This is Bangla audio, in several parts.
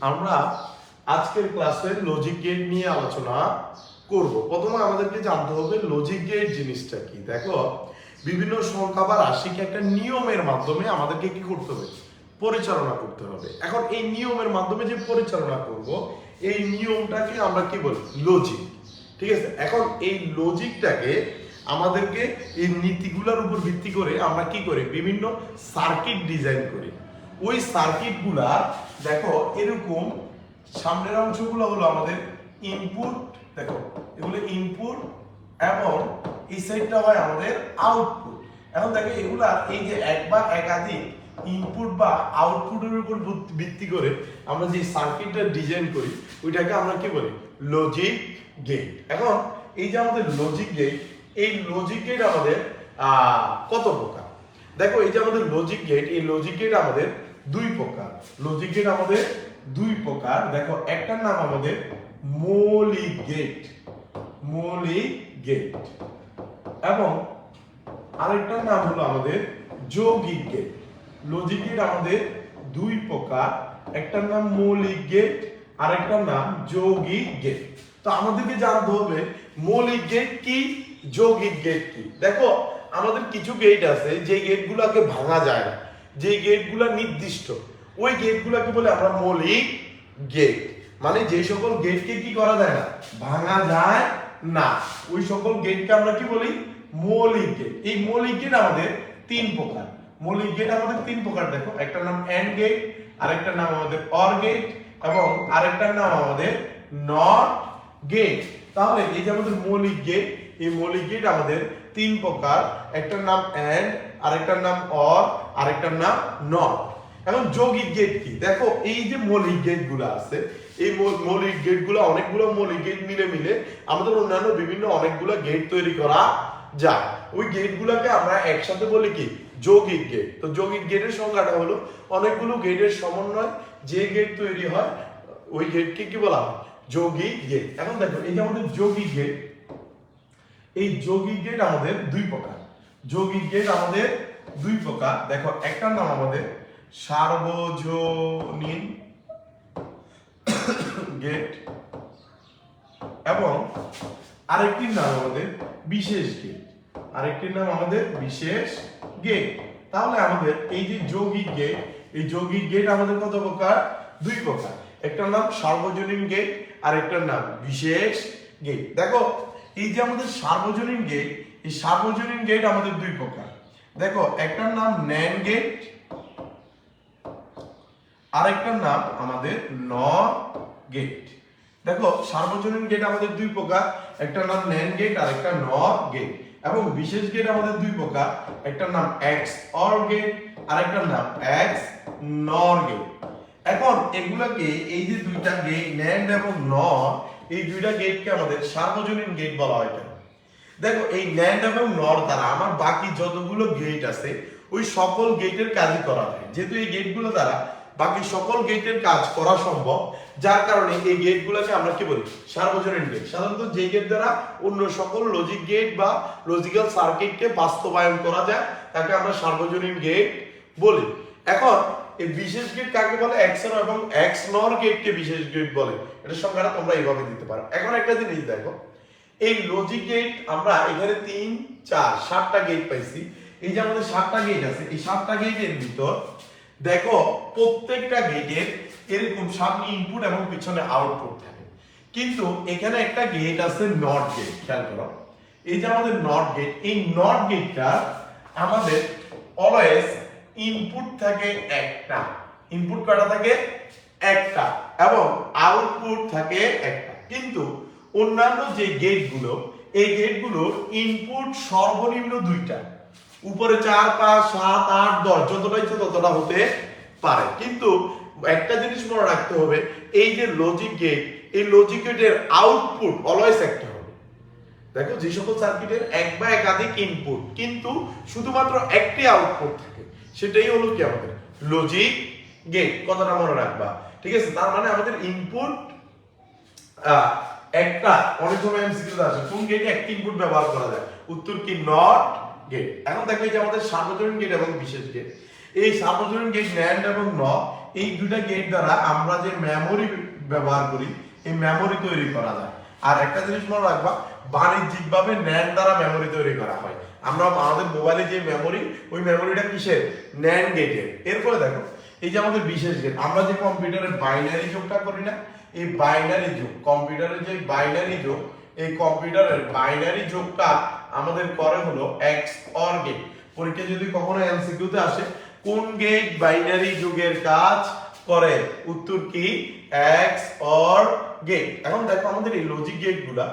আমরা আজকের ক্লাসে লজিক গেট নিয়ে আলোচনা করব। প্রথমে আমাদেরকে জানতে হবে লজিক গেট জিনিসটা কি? দেখো, বিভিন্ন সংখ্যা বা রাশিকে একটা নিয়মের মাধ্যমে আমাদেরকে কি করতে হবে? পরিচালনা করতে হবে। এখন এই নিয়মের মাধ্যমে যে পরিচালনা করব, এই নিয়মটাকে আমরা কি বলি? লজিক ঠিক আছে? এখন এই লজিকটাকে আমাদেরকে এই নীতিগুলোর উপর ভিত্তি করে আমরা কি করি? বিভিন্ন সার্কিট ডিজাইন করি। ওই সার্কিটগুলা দেখো, এরকম সামনের অংশগুলো হলো আমাদের ইনপুট দেখো, এগুলো ইনপুট এবং এই সাইডটা হয় আমাদের আউটপুট এখন দেখো, এগুলা এই যে এক বা একাধিক ইনপুট বা আউটপুটের উপর ভিত- ভিত্তি করে আমরা যে সার্কিটটা ডিজাইন করি, ওইটাকে আমরা কি বলি? লজিক গেট এখন এই যে আমাদের লজিক গেট এই লজিক গেট আমাদের কত প্রকার? দেখো, এই যে আমাদের লজিক গেট এই লজিক গেট আমাদের দুই প্রকার। লজিক গেট আমাদের দুই প্রকার। দেখো, একটার নাম আমাদের মৌলিক গেট মৌলিক গেট এবং আরেকটার নাম হলো আমাদের যৌগিক গেট লজিক গেট আমাদের দুই প্রকার। একটার নাম মৌলিক গেট আরেকটার নাম যৌগিক গেট তো আমাদেরকে জানতে হবে, মৌলিক গেট কি, যৌগিক গেট কি? দেখো, আমাদের কিছু গেট আছে, যে গেটগুলোকে ভাঙা যায় না। যে গেটগুলো নির্দিষ্ট, ওই গেটগুলোকে বলে আমরা মৌলিক গেট। মানে যে সকল গেটকে কি করা যায় না? ভাঙা যায় না। ওই সকল গেটকে আমরা কি বলি? মৌলিক গেট। এই মৌলিক গেট আমাদের তিন প্রকার। মৌলিক গেট আমাদের তিন প্রকার, দেখো। একটা নাম এন্ড গেট, আরেকটার নাম আমাদের অর গেট, এবং আরেকটার নাম আমাদের নট গেট। তাহলে এই যে আমাদের মৌলিক গেট, এই মৌলিক গেট আমাদের তিন প্রকার। একটার নাম এন্ড, আরেকটার নাম অর আরেকটার নাম নট এখন যৌগিক গেট কি? দেখো, এই যে মৌলিক গেটগুলো আছে, এই মৌলিক গেটগুলো অনেকগুলো মৌলিক গেট মিলে মিলে আমাদের অন্যান্য বিভিন্ন অনেকগুলো গেট তৈরি করা যায়। ওই গেট গুলাকে আমরা একসাথে বলি কি? যৌগিক গেট তো যৌগিক গেটের সংখ্যাটা হলো, অনেকগুলো গেটের সমন্বয় যে গেট তৈরি হয়, ওই গেটকে কি বলা হয়? যৌগিক গেট এখন দেখো, এই যে আমাদের যৌগিক গেট এই যৌগিক গেট আমাদের দুই প্রকার। যৌগিক গেট আমাদের দুই প্রকার। দেখো একটার নাম আমাদের সার্বজনীন গেট এবং আরেকটির নাম আমাদের বিশেষ গেট আরেকটির নাম আমাদের বিশেষ গেট তাহলে আমাদের এই যে যৌগিক গেট এই যৌগিক গেট আমাদের কত প্রকার? দুই প্রকার। একটার নাম সার্বজনীন গেট আর একটার নাম বিশেষ গেট দেখো, এই যে আমাদের সার্বজনীন গেট এই সার্বজনীন গেট আমাদের দুই প্রকার। দেখো, একটার নাম ন্যান গেট, আরেকটার নাম আমাদের নর গেট। দেখো, সার্বজনীন গেট আমাদের দুই প্রকার একটা নাম ন্যান গেট আর একটা নর গেট। এবং বিশেষ গেট আমাদের দুই প্রকার, একটার নাম এক্স অর গেট আর একটার নাম এক্স নর গেট। এখন এগুলাকে, এই যে দুইটা গেট ন্যান্ড এবং নর এই দুইটা গেটকে আমাদের সার্বজনীন গেট বলা হয় দেখো, এই ল্যান্ড এবং নর দ্বারা আমার বাকি যতগুলো গেট আছে, ওই সকল গেটের কাজই করা যায়। যেহেতু এই গেটগুলো দ্বারা বাকি সকল গেটের কাজ করা সম্ভব, যার কারণে এই গেটগুলোকে আমরা কি বলি? সার্বজনীন গেট সাধারণত যে গেট দ্বারা অন্য সকল লজিক গেট বা লজিক্যাল সার্কিটকে বাস্তবায়ন করা যায়, তাকে আমরা সার্বজনীন গেট বলি। এখন, এই বিশেষ গেট কাকে বলে? এক্স এবং এক্স নর গেটকে বিশেষ গেট বলে। এটা সংজ্ঞাটা তোমরা এইভাবে দিতে পারো। এখন একটা জিনিস দেখো। এই লজিক গেট আমরা এখানে তিন, চার, সাতটা গেট পাইছি। এই যে আমাদের সাতটা গেট আছে, এই সাতটা গেটের ভিতর দেখো, প্রত্যেকটা গেটের এরকম সামনে ইনপুট এবং পিছনে আউটপুট থাকে। কিন্তু এখানে একটা গেট আছে নট গেট খেয়াল করো। এই যে আমাদের নট গেট এই নট গেটটা আমাদের অলওয়েজ ইনপুট থাকে একটা। ইনপুট কটা থাকে একটা এবং আউটপুট থাকে একটা। কিন্তু অন্যান্য যে গেটগুলো এই গেটগুলোর ইনপুট সর্বনিম্ন দুইটা। উপরে চার, পাঁচ, সাত, আট, দশ, যতটা ইচ্ছে ততটা হতে পারে। কিন্তু একটা জিনিস মনে রাখতে হবে, এই যে লজিক গেট এই লজিক গেটের আউটপুট অলওয়েজ একটা হবে। দেখো, যে সকল সার্কিটের এক বা একাধিক ইনপুট কিন্তু শুধুমাত্র একটি আউটপুট থাকে। সেটাই হলো কি আমাদের? লজিক গেট কথাটা মনে রাখবা। ঠিক আছে? তার মানে আমাদের ইনপুট একটা, অনেক সময় এমসিকিউ আছে, কোন গেটে একটি ইনপুট ব্যবহার করা যায়? উত্তর কি নট গেট এখন দেখো এই যে আমাদের সার্বজনীন গেট এবং বিশেষ গেট এই সাবজনীন গেট ন্যান্ড এবং ন এই দুটা গেট দ্বারা আমরা যে মেমরি ব্যবহার করি, এই মেমরি তৈরি করা যায়। আর একটা জিনিস মনে রাখবা, বাণিজ্যিকভাবে ন্যান্ড দ্বারা মেমরি তৈরি করা হয়। আমরা, আমাদের মোবাইলে যে মেমরি ওই মেমরিটা কিসের? ন্যান্ড গেটের এরপরে দেখো, এই যে আমাদের বিশেষ গেট আমরা যে কম্পিউটারে বাইনারি যোগটা করি না এই বাইনারি যোগ কম্পিউটারের যে বাইনারি যোগ, এই কম্পিউটারের বাইনারি যোগটা আমাদের করে হলো এক্স অর গেট পরীক্ষা যদি কখনো এমসিকিউতে আসে, কোন গেট বাইনারি যোগের কাজ করে? উত্তর কি? এক্স অর গেট এখন দেখো আমাদের এই লজিক গেটগুলা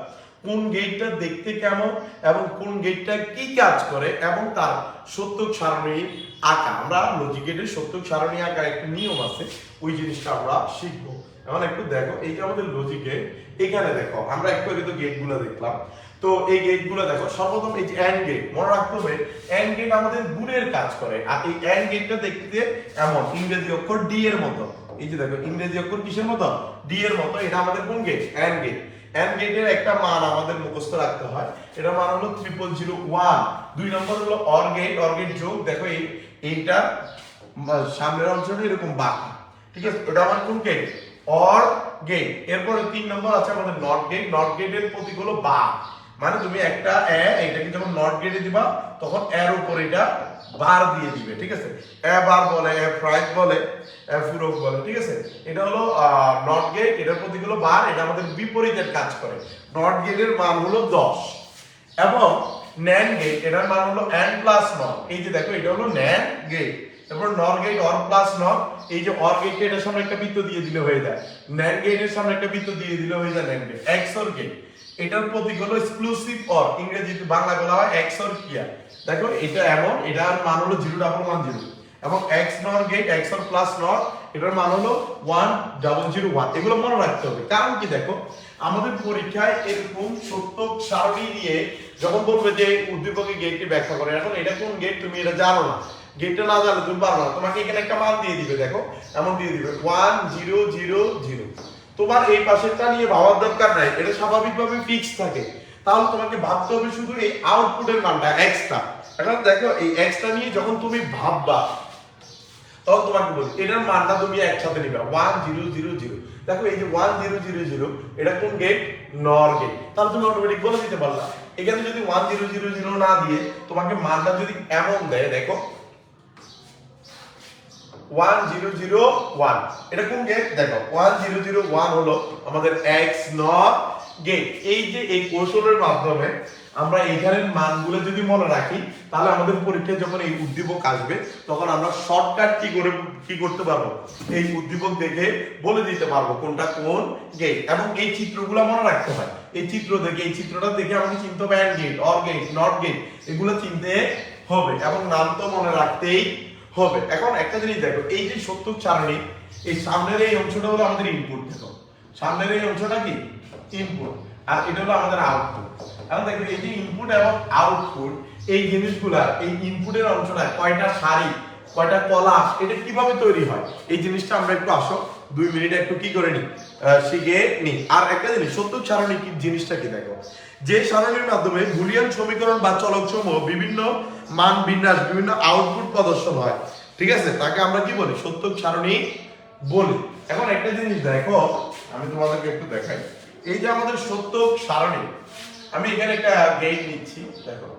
কোন গেটটা দেখতে কেমন এবং কোন গেটটা কি কাজ করে এবং তার সত্যক সারণী আঁকা। আমরা লজিক গেটের সত্যক সারণী আঁকার একটা নিয়ম আছে, ওই জিনিসটা আমরা শিখব। এখন একটু দেখো, এই যে আমাদের লজিক গেট এখানে দেখো, আমরা একটু আগে তো গেটগুলো দেখলাম। তো এই গেটগুলো দেখো, সর্বপ্রথম এই যে এন্ড গেট মনে রাখতে হবে এন্ড গেট আমাদের গুণের কাজ করে, আর এই এন্ড গেটটা দেখতে এমন, ইংরেজি অক্ষর ডি এর মতো। এই যে দেখো, ইংরেজি অক্ষর কিসের মতো? ডি এর মতো, এটা আমাদের কোন গেট এন্ড গেট এন্ড গেটের একটা মান আমাদের মুখস্থ রাখতে হয়। এটা মান হলো ট্রিপল জিরো ওয়ান দুই নম্বর হলো অর গেট অর গেট যোগ। দেখো এই, এইটা সামনের অংশটা এরকম বাঁকা। ঠিক আছে? ওটা আমার কোন গেট অর গেট এরপরে তিন নম্বর আছে আমাদের নট গেট নট গেটের প্রতীক হলো বা মানে তুমি একটা এটাকে যখন নট গেটে দিবা, তখন এর উপর এটা বার দিয়ে দিবে, ঠিক আছে? এ বার বলে, এ প্রাইম বলে, এ পূরক বলে, ঠিক আছে? এটা হলো নট গেট এটার প্রতীক হলো বার, এটা আমাদের বিপরীতের কাজ করে। নট গেটের মান হলো দশ। এবং ন্যান গেট এটার মান হলো n প্লাস নট এই যে দেখো, এটা হলো ন্যান গেট তারপর নর গেট অর প্লাস নট এই যে অর গেট এটার সামনে একটা বৃত্ত দিয়ে দিলে হয়ে যায়। ন্যান গেটের সামনে একটা বৃত্ত দিয়ে দিলে হয়ে যায় ন্যান গেট এক্সর গেট এটার প্রতীক হলো এক্সক্লুসিভ অর ইংরেজিতে বাংলা বলা হয় এক্সর ক্রিয়া দেখো, এটা এমন, এটার মান হলো জিরো ডাবল ওয়ান জিরো এবং X nor gate X or plus not এটার মান হলো ওয়ান ডাবল জিরো ওয়ান এগুলো মনে রাখতে হবে। কারণ কি দেখো, আমাদের পরীক্ষায় এরকম সত্য সারণী দিয়ে যখন বলবে যে উদ্দীপকের গেটটি ব্যাখ্যা করে, এখন এটা কোন গেট তুমি এটা জানো না। গেটটা না জানলে তুমি পারবে না। তোমাকে এখানে একটা মান দিয়ে দিবে, দেখো। এমন দিয়ে দিবে ওয়ান জিরো জিরো জিরো তোমার এই পাশেরটা নিয়ে ভাবার দরকার নাই, এটা স্বাভাবিকভাবে ফিক্স থাকে। তাহলে তোমাকে ভাবতে হবে শুধু এই আউটপুটের মানটা এক্সট্রা এখন দেখো, এই এক্সট্রা নিয়ে যখন তুমি ভাববা, তখন তোমাকে বলি, এটার মানটা তুমি একসাথে নিবে। ওয়ান জিরো জিরো জিরো দেখো, এই যে ওয়ান জিরো জিরো জিরো এটা কোন গেট নর গেট তাহলে তুমি অটোমেটিক বলে দিতে পারলা। এখানে যদি ওয়ান জিরো জিরো জিরো না দিয়ে তোমাকে মানটা যদি এমন দেয়, দেখো ওয়ান জিরো জিরো ওয়ান এটা কোন গেট দেখো ওয়ান জিরো জিরো ওয়ান হলো আমাদের এক্স নট গেট এই যে এই কৌশলের মাধ্যমে আমরা এইখানের মানগুলো যদি মনে রাখি, তাহলে আমাদের পরীক্ষায় যখন এই উদ্দীপক আসবে, তখন আমরা শর্টকাট কি করে, কি করতে পারব? এই উদ্দীপক দেখে বলে দিতে পারব কোনটা কোন গেট এবং এই চিত্রগুলো মনে রাখতে হয়। এই চিত্র দেখে, এই চিত্রটা দেখে আমাকে চিনতে হবে and gate or gate not gate এগুলো চিনতে হবে। এবং নাম তো মনে রাখতেই হবে। এখন একটা জিনিস দেখো এই যে সত্তর চারণী এই সামনের এই অংশটা হলো আমাদের ইনপুট দেখো। সামনের এই অংশটা কি? ইনপুট আর এটা হলো আমাদের আউটপুট এখন দেখো এই যে ইনপুট এবং আউটপুট এই জিনিসগুলা এই ইনপুটের অংশটা কয়টা সারি কয়টা কলাস এটা কীভাবে তৈরি হয়? এই জিনিসটা আমরা একটু আসো দুই মিনিট একটু কি করে নি আহ, শিখে নি। আর একটা জিনিস সত্য সারণী কি জিনিসটা কি দেখো? যে সারণীর মাধ্যমে বুলিয়ান সমীকরণ বা চলক সমূহ বিভিন্ন মান বিন্যাস, বিভিন্ন আউটপুট প্রদর্শন হয়। ঠিক আছে? তাকে আমরা কি বলি? সত্য সারণী বলি। এখন একটা জিনিস দেখো, আমি তোমাদেরকে একটু দেখাই। এই যে আমাদের সত্য সারণী, আমি এখানে একটা গেট নিচ্ছি, দেখো।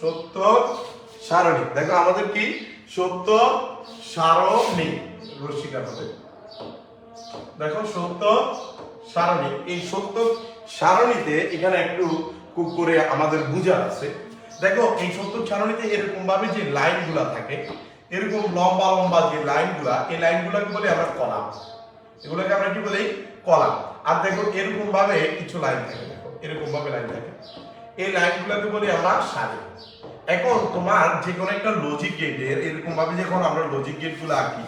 সত্য সারণী, দেখো আমাদের কি সত্য, সারণী রসিক আমাদের দেখো, সত্য, সারণী। এই সত্য, সারণীতে এখানে একটু খুব করে আমাদের বুঝা আছে। দেখো, এই সত্য, সারণীতে এরকম ভাবে যে লাইনগুলা থাকে, এরকম লম্বা লম্বা যে লাইনগুলা, এই লাইনগুলোকে বলি আমরা কলাম। এগুলোকে আমরা কি বলি? কলাম। আর দেখো এরকম ভাবে কিছু লাইন থাকে। দেখো এরকম ভাবে লাইন থাকে। এই লাইনগুলোকে বলি আমরা সারি। এখন তোমার যে কোনো একটা লজিক গেটের এরকম ভাবে যখন আমরা লজিক গেটগুলো আঁকি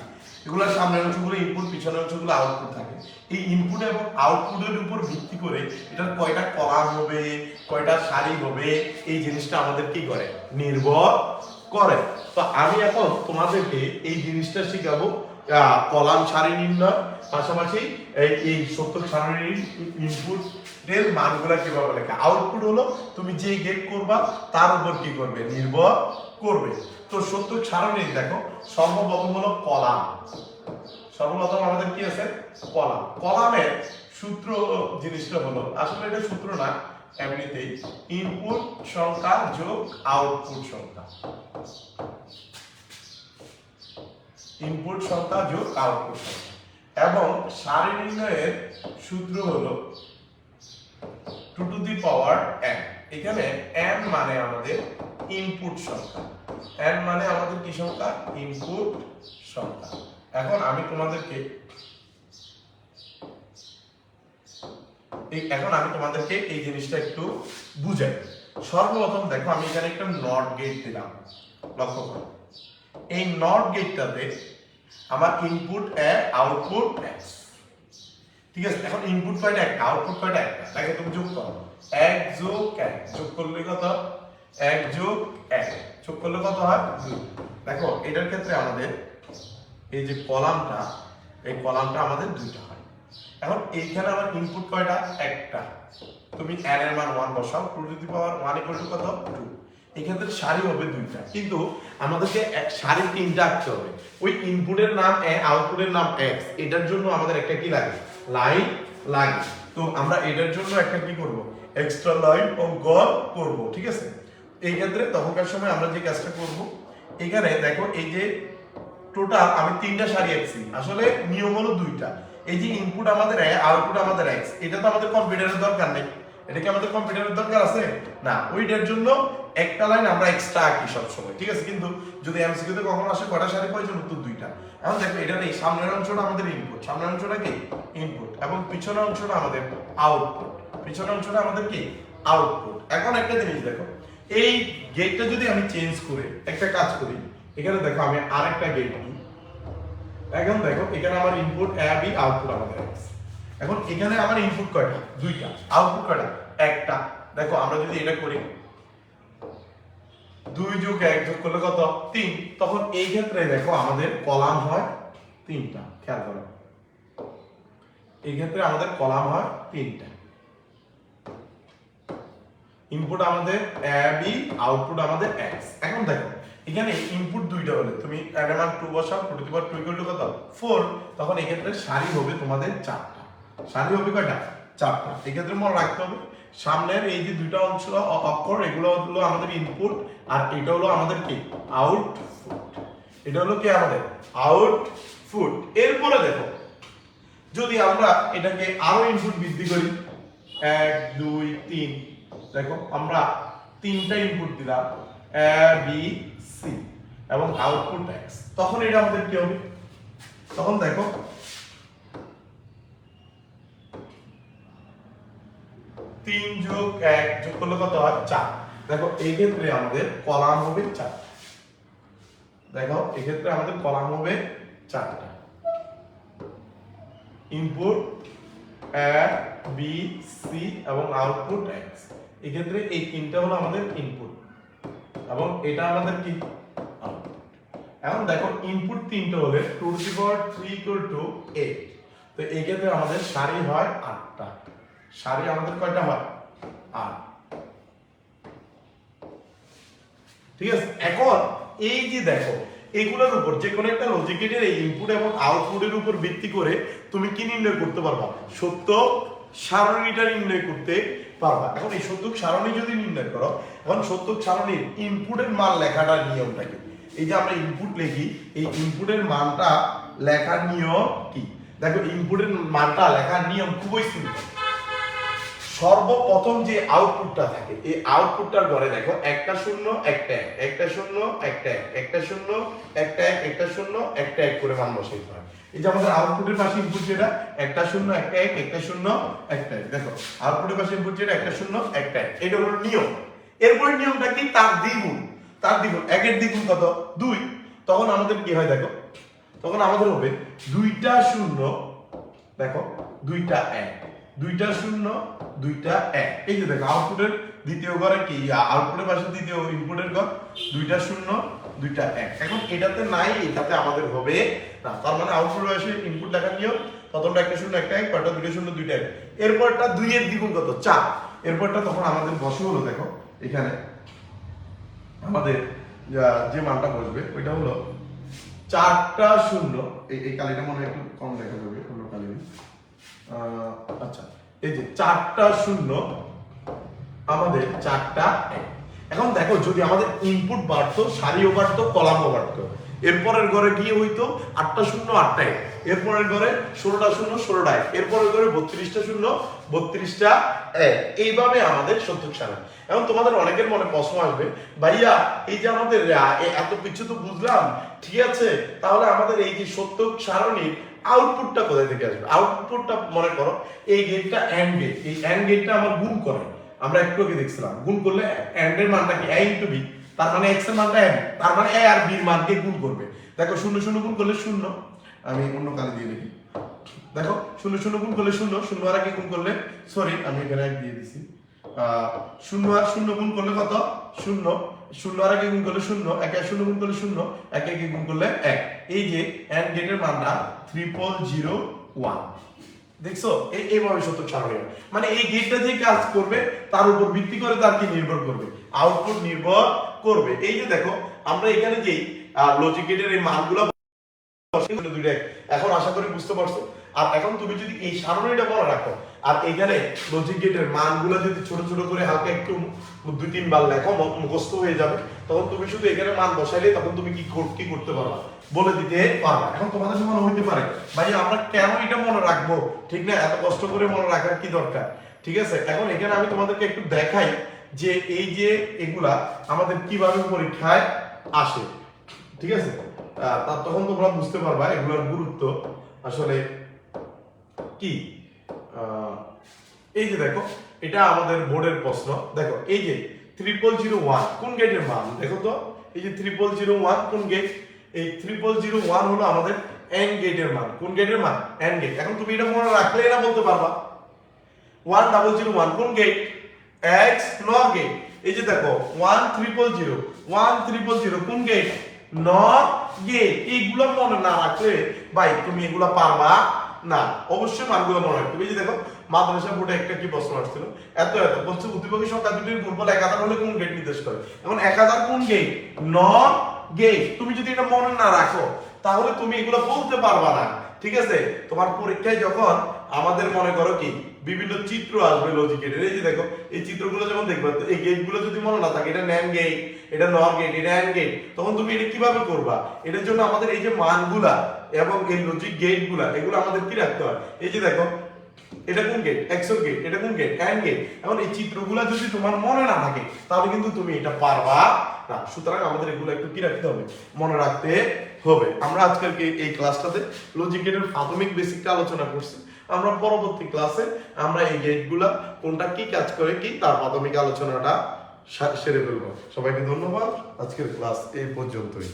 এগুলোর সামনের অংশগুলো ইনপুট পিছনের অংশগুলো আউটপুট থাকে। এই ইনপুট এবং আউটপুটের উপর ভিত্তি করে এটার কয়টা কলাম হবে, কয়টা সারি হবে, এই জিনিসটা আমাদের কি করে? নির্ভর করে। তো আমি এখন তোমাদেরকে এই জিনিসটা শিখাবো কলাম সারি নির্ণয়, পাশাপাশি এই সত্য সারণীর ইনপুট এর মানগুলো কীভাবে লেখা আউটপুট হলো তুমি যে গেট করবা, তার উপর কি করবে? নির্ভর করবে। তো সত্য সারণীর দেখো, সর্বপ্রথম হলো কলাম। সর্বপ্রথম আমাদের কি আছে? কলাম। কলামের সূত্র, জিনিসটা হলো, আসলে এটা সূত্র না, এমনিতেই ইনপুট সংখ্যা যোগ আউটপুট সংখ্যা। ইনপুট সংখ্যা যোগ আউটপুট সংখ্যা। এবং সারি নির্ণয়ের সূত্র হলো two to the power n এখানে n মানে আমাদের ইনপুট সংখ্যা। n মানে আমাদের কি সংখ্যা? ইনপুট সংখ্যা। এখন আমি তোমাদেরকে এই এখন আমি তোমাদেরকে এই জিনিসটা একটু বুঝাই। সর্বপ্রথম দেখো, আমি এখানে একটা নট গেট দিলাম। লক্ষ্য করো। এই নট গেটটাতে আমার ইনপুট এক আউটপুট এক্স ঠিক আছে, এখন ইনপুট কয়টা? একটা আউটপুট কয়টা? একটা। দেখো তুমি যোগ করো। এক যোগ এক। যোগ করলে কত? এক যোগ এক। যোগ করলে কত হয়? দেখো, এটার ক্ষেত্রে আমাদের এই যে কলামটা, এই কলামটা আমাদের দুইটা হয়। এখন এইখানে আমার ইনপুট কয়টা? একটা। তুমি n এর মান 1 বসাও। Two to the power 1 equal to কত? 2 এই ক্ষেত্রে সারি হবে দুইটা। কিন্তু আমাদেরকে এক সারি তিনটা আঁকতে হবে। ওই ইনপুটের নাম এ আউটপুটের নাম x এটার জন্য আমাদের একটা কি লাগে? লাইন লাগে। তো আমরা এটার জন্য একটা কি করব? এক্সট্রা লাইন অঙ্ক করব, ঠিক আছে? এই ক্ষেত্রে তখনকার সময় আমরা যে কাজটা করব, এখানে দেখো এই যে টোটাল আমি তিনটা সারি আঁকছি। আসলে নিয়ম হলো দুইটা। এই যে ইনপুট আমাদের আউটপুট আমাদের এক্স এটা তো আমাদের কম্পিউটারের দরকার নেই। এটা কি আমাদের কম্পিউটারের দরকার আছে? না, ওইটার জন্য একটা লাইন আমরা এক্সট্রা আঁকি সবসময়, ঠিক আছে? কিন্তু যদি এমসিকিউ তে কখনো আসে কটা সারি প্রয়োজন? উত্তর দুইটা। এখন দেখো, এটা নেই, সামনের অংশটা আমাদের ইনপুট সামনের অংশটা কি? ইনপুট এবং পিছনের অংশটা আমাদের আউটপুট পিছনের অংশটা আমাদের কি? আউটপুট এখন একটা জিনিস দেখো, এই গেটটা যদি আমি চেঞ্জ করে একটা কাজ করি, এখানে দেখো আমি আরেকটা গেট নিই এখন দেখো, এখানে আমার ইনপুট বি আউটপুট আমাদের এখন এখানে আমার ইনপুট কয়টা? দুইটা। আউটপুট কয়টা? একটা। দেখো, আমরা যদি এটা করি দুই যোগ এক যোগ করলে কত? তিন। তখন এই ক্ষেত্রে দেখো আমাদের কলাম হয় তিনটা। খেয়াল করো। এই ক্ষেত্রে আমাদের কলাম হয় তিনটা। ইনপুট আমাদের বি আউটপুট আমাদের এক্স এখন দেখো, এখানে ইনপুট দুইটা হলে, তুমি এর টু বসাও টু টু পাওয়ার টু কত? ফোর তখন এই ক্ষেত্রে সারি হবে তোমাদের চারটা। সারি হবে কয়টা? চারটা এই ক্ষেত্রে মনে রাখতে হবে, সামনের এই যে দুইটা অংশ অক্ষর, এগুলো হলো আমাদের ইনপুট আর এটা হলো আমাদের কি? আউটপুট এটা হলো কি আমাদের? আউটপুট এরপরে দেখো, যদি আমরা এটাকে আরও ইনপুট বৃদ্ধি করি, এক, দুই, তিন, দেখো আমরা তিনটা ইনপুট দিলাম, এ, বি, সি এবং আউটপুট এক্স তখন এটা আমাদের কি হবে? তখন দেখো তিন যোগ এক যোগ করলে কত হয়? চার। দেখো এই ক্ষেত্রে আমাদের কলাম হবে চার। দেখো, এক্ষেত্রে আমাদের কলাম হবে চারটা ইনপুট এ বি সি এবং আউটপুট এক্স এক্ষেত্রে এই তিনটা হলো আমাদের ইনপুট এবং এটা আমাদের কি? এখন দেখো ইনপুট তিনটা হলে two to power three to eight তো এই ক্ষেত্রে আমাদের সারি হয় আটটা। সারি আমাদের কয়টা হয়? আট। ঠিক আছে? এখন এই যে দেখো, এগুলোর উপর যে কোনো একটা লজিক গেটের এই ইনপুট এবং আউটপুটের উপর ভিত্তি করে তুমি কি নির্ণয় করতে পারবা? সত্য সারণীটা নির্ণয় করতে পারবা। এখন এই সত্য সারণী যদি নির্ণয় করো, এখন সত্য সারণীর ইনপুটের মান লেখাটার নিয়মটা কি? এই যে আমরা ইনপুট লিখি, এই ইনপুটের মানটা লেখার নিয়ম কি? দেখো ইনপুটের মানটা লেখার নিয়ম খুবই সিম্পল সর্বপ্রথম যে আউটপুটটা থাকে, এই আউটপুটটার ঘরে দেখো, একটা শূন্য, একটা এক, একটা শূন্য, একটা এক, একটা শূন্য, একটা এক, একটা শূন্য, একটা এক করে মান বসাইতে হয়। এই যে আমাদের আউটপুটের পাশে ইনপুট যেটা, একটা শূন্য, একটা এক, একটা শূন্য, একটা এক। দেখো আউটপুটের পাশে ইনপুট যেটা, একটা শূন্য, একটা এক। এটা হলো নিয়ম। এরপরে নিয়মটা কি? তার দ্বিগুণ। তার দ্বিগুণ। একের দ্বিগুণ কত? দুই। তখন আমাদের কি হয়, দেখো? তখন আমাদের হবে দুইটা শূন্য, দেখো, দুইটা এক। দুইটা শূন্য, দুইটা এক। এই যে দেখো আউটপুটের দ্বিতীয় ঘরে কি? আউটপুটের পাশে দ্বিতীয় ইনপুটের ঘর, দুইটা শূন্য, দুইটা এক। এখন এটাতে নাই, এটাতে আমাদের হবে না। তার মানে আউটপুট আসে ইনপুট লেখার নিয়ম প্রথমটা একটা শূন্য, একটা এক পরটা দুইটা শূন্য, দুইটা এক। এরপরটা দুইয়ের দ্বিগুণ কত? চার। এরপরটা তখন আমাদের বসে হলো, দেখো, এখানে। আমাদের, যে মানটা বসবে, ওইটা হলো চারটা শূন্য। এই কালিটা মনে হয় একটু কম দেখা যাবে কালি আচ্ছা এই যে চারটা শূন্য, আমাদের চারটা এখন দেখো, যদি আমাদের ইনপুট বাড়তো, সারিও বাড়তো কলামও বাড়তো। এরপরের ঘরে গিয়ে হইতো? আটটা শূন্য, আটটা এক। এরপরের ঘরে ষোলোটা শূন্য, ষোলোটা এক। এরপরের ঘরে বত্রিশটা শূন্য, বত্রিশটা এক। এইভাবে আমাদের সত্য সারণ। এখন তোমাদের অনেকের মনে প্রশ্ন আসবে, ভাইয়া, এই যে আমাদের এত কিছু তো বুঝলাম, ঠিক আছে, তাহলে আমাদের এই যে সত্য সারণীর আউটপুটটা কোথায় থেকে আসবে? আউটপুটটা মনে করো, এই গেটটা এন্ড গেট এই এন্ড গেটটা আমার গুণ করে। আমরা একটু আগে দেখছিলাম, গুণ করলে এন্ড এর মানটা কি? A ইনটু বি তার মানে x এর মানটা n তার মানে এ আর এর মানকে গুণ করবে। দেখো, শূন্য শূন্য গুণ করলে শূন্য, আমি অন্য কালে দিয়ে দেখি। দেখো, শূন্য শূন্য গুণ করলে শূন্য শূন্য আর আগে গুণ করলে সরি আমি এখানে এক দিয়ে দিছি। শূন্য আর শূন্য গুণ করলে কত? শূন্য। শূন্য আর আগে গুণ করলে শূন্য, একে শূন্য গুণ করলে শূন্য, একে একে গুণ করলে এক। এই যে এন্ড গেটের মানটা ট্রিপল জিরো ওয়ান দেখছ? এই এইভাবে সত্য সারণী হয়। মানে এই গেটটা যে কাজ করবে, তার উপর ভিত্তি করে তার কি নির্ভর করবে? আউটপুট নির্ভর করবে। এই যে দেখো, আমরা এখানে যেই লজিক গেটের এই মানগুলো এখন আশা করি বুঝতে পারছ। আর এখন তুমি যদি এই সারণীটা মনে রাখো আর এখানে লজিক গেটের মানগুলো যদি ছোট ছোট করে হালকা একটু দুই তিনবার লেখো মুখস্থ হয়ে যাবে। তখন তুমি শুধু এখানে মান বসাইলে তখন তুমি কি কি করতে পারবা? বলে দিতে পারবা। এখন তোমাদের মনে হইতে পারে। ভাই আমরা কেন এটা মনে রাখব? ঠিক না? এত কষ্ট করে মনে রাখার কি দরকার? ঠিক আছে? এখন এখানে আমি তোমাদেরকে একটু দেখাই যে এই যে এগুলা আমাদের কীভাবে পরীক্ষায় আসে। ঠিক আছে? তখন তোমরা বুঝতে পারবা এগুলোর গুরুত্ব আসলে কি? এই যে দেখো, এটা আমাদের বোর্ডের প্রশ্ন। দেখো, এই যে ট্রিপল জিরো ওয়ান কোন গেটের মান? দেখো তো, এই যে ট্রিপল জিরো ওয়ান কোন গেট এই ট্রিপল জিরো ওয়ান হলো আমাদের এন গেটের মান। কোন গেটের মান? এন গেট এখন তুমি এটা মনে রাখলে এটা বলতে পারবা। ওয়ান ডাবল জিরো ওয়ান কোন গেট এক্স নর গেট এই যে দেখো one triple zero one triple zero কোন গেট নর গেট এইগুলো মনে না রাখলে, ভাই, তুমি এগুলো পারবা। না, অবশ্যই মানগুলো মনে রাখতে হবে। যে দেখো, মাদ্রাসা বোর্ডে একটা কি প্রশ্ন আসছিল? এত এত। বলছে উদ্দীপকের সংখ্যা দুটির গুণফল এক হাজার হলে কোন গেট নির্দেশ করে? এখন এক হাজার কোন গেট নন গেট তুমি যদি এটা মনে না রাখো, তাহলে তুমি এগুলো বলতে পারবা না। ঠিক আছে? তোমার পরীক্ষায় যখন আমাদের মনে করো কি বিভিন্ন চিত্র আসবে লজিকের এই যে দেখো, এই চিত্রগুলো যেমন দেখবে এই গেটগুলো যদি মনে না থাকে, এটা ন্যান গেট এটা নর গেট এটা অ্যান্ড গেট তখন তুমি এটা কীভাবে করবা? এটার জন্য আমাদের এই যে মানগুলা এবং এই লজিক গেটগুলা এগুলো আমাদের কি রাখতে হয়? এই যে দেখো, এটা কোন গেট এক্সর গেট এটা কোন গেট অ্যান্ড গেট এখন এই চিত্রগুলা যদি তোমার মনে না থাকে, তাহলে কিন্তু তুমি এটা পারবা না। সুতরাং আমাদের এগুলো একটু কি রাখতে হবে? মনে রাখতে হবে। আমরা আজকালকে এই ক্লাসটাতে লজিক গেটের প্রাথমিক বেসিকটা আলোচনা করছি। আমরা পরবর্তী ক্লাসে আমরা এই গেটগুলা কোনটা কি কাজ করে কি, তার প্রাথমিক আলোচনাটা সেরে ফেলব। সবাইকে ধন্যবাদ। আজকের ক্লাস এই পর্যন্তই।